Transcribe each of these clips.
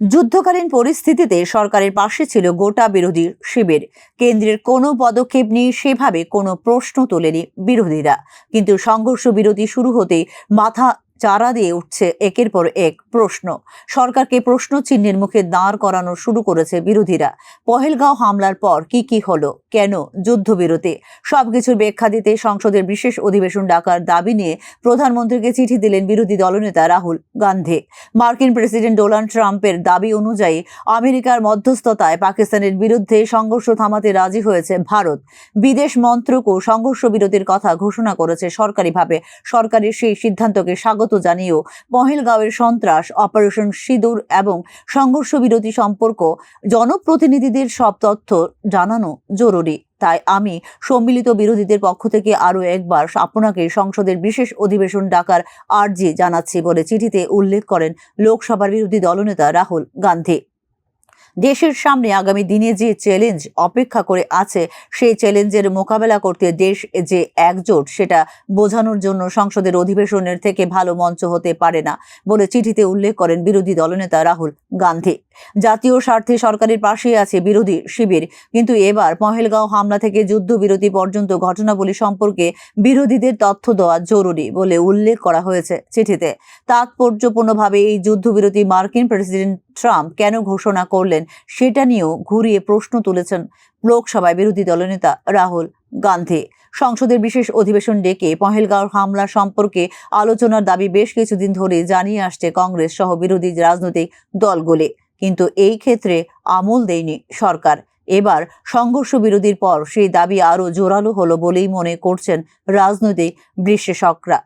যুদ্ধকালীন পরিস্থিতিতে সরকারের পাশে ছিল গোটা বিরোধী শিবির। কেন্দ্রের কোনো পদক্ষেপ নিয়ে সেভাবে কোনো প্রশ্ন তোলেনি বিরোধীরা। কিন্তু সংঘর্ষ বিরতি শুরু হতে মাথা চারা দিয়ে উঠছে একের পর এক প্রশ্ন। সরকারকে প্রশ্ন চিহ্নের মুখে দাঁড় করানো শুরু করেছে বিরোধীরা। পহেলগাঁও হামলার পর কি কি হলো? কেন? যুদ্ধবিরতি। সবকিছুর ব্যাখ্যা দিতে সংসদের বিশেষ অধিবেশন ডাকার দাবি নিয়ে প্রধানমন্ত্রীকে চিঠি দিলেন বিরোধী দলনেতা রাহুল গান্ধী। মার্কিন প্রেসিডেন্ট ডোনাল্ড ট্রাম্পের দাবি অনুযায়ী আমেরিকার মধ্যস্থতায় পাকিস্তানের বিরুদ্ধে সংঘর্ষ থামাতে রাজি হয়েছে ভারত। বিদেশ মন্ত্রকও সংঘর্ষ বিরতির কথা ঘোষণা করেছে সরকারিভাবে। সরকারের সেই সিদ্ধান্তকে স্বাগত জানিয়েও মহেলগাঁওয়ের সন্ত্রাস অপারেশন সিঁদুর এবং সংঘর্ষ বিরতি সম্পর্ক জনপ্রতিনিধিদের সব তথ্য জানানো জরুরি। তাই আমি সম্মিলিত বিরোধীদের পক্ষ থেকে আরও একবার আপনাকে সংসদের বিশেষ অধিবেশন ডাকার আর্জি জানাচ্ছি বলে চিঠিতে উল্লেখ করেন লোকসভার বিরোধী দলনেতা রাহুল গান্ধী। দেশের সামনে আগামী দিনে যে চ্যালেঞ্জ অপেক্ষা করে আছে, সেই চ্যালেঞ্জের মোকাবেলা করতে দেশ যে একজোট, সেটা বোঝানোর জন্য সংসদের অধিবেশনের থেকে ভালো মঞ্চ হতে পারে না বলে চিঠিতে উল্লেখ করেন বিরোধী দলনেতা রাহুল গান্ধী। জাতীয় স্বার্থে সরকারের পাশেই আছে বিরোধী শিবির। কিন্তু এবার পহেলগাঁও হামলা থেকে যুদ্ধবিরতি পর্যন্ত ঘটনাবলী সম্পর্কে বিরোধীদের তথ্য দেওয়া জরুরি বলে উল্লেখ করা হয়েছে চিঠিতে। তাৎপর্যপূর্ণভাবে এই যুদ্ধবিরতি মার্কিন প্রেসিডেন্ট ট্রাম্প কেন ঘোষণা করলেন সেটা নিয়েও ঘুরিয়ে প্রশ্ন তুলেছেন লোকসভায় বিরোধী দলনেতা রাহুল গান্ধী। সংসদের বিশেষ অধিবেশন ডেকে পহেলগাঁও হামলা সম্পর্কে আলোচনার দাবি বেশ কিছুদিন ধরে জানিয়ে আসছে কংগ্রেস সহ বিরোধী রাজনৈতিক দলগুলি। কিন্তু এই ক্ষেত্রে আমল দেয়নি সরকার। এবার সংঘর্ষ বিরোধীর পর সেই দাবি আরও জোরালো হলো বলেই মনে করছেন রাজনৈতিক বিশ্লেষকরা।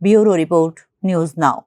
Bureau report, news now.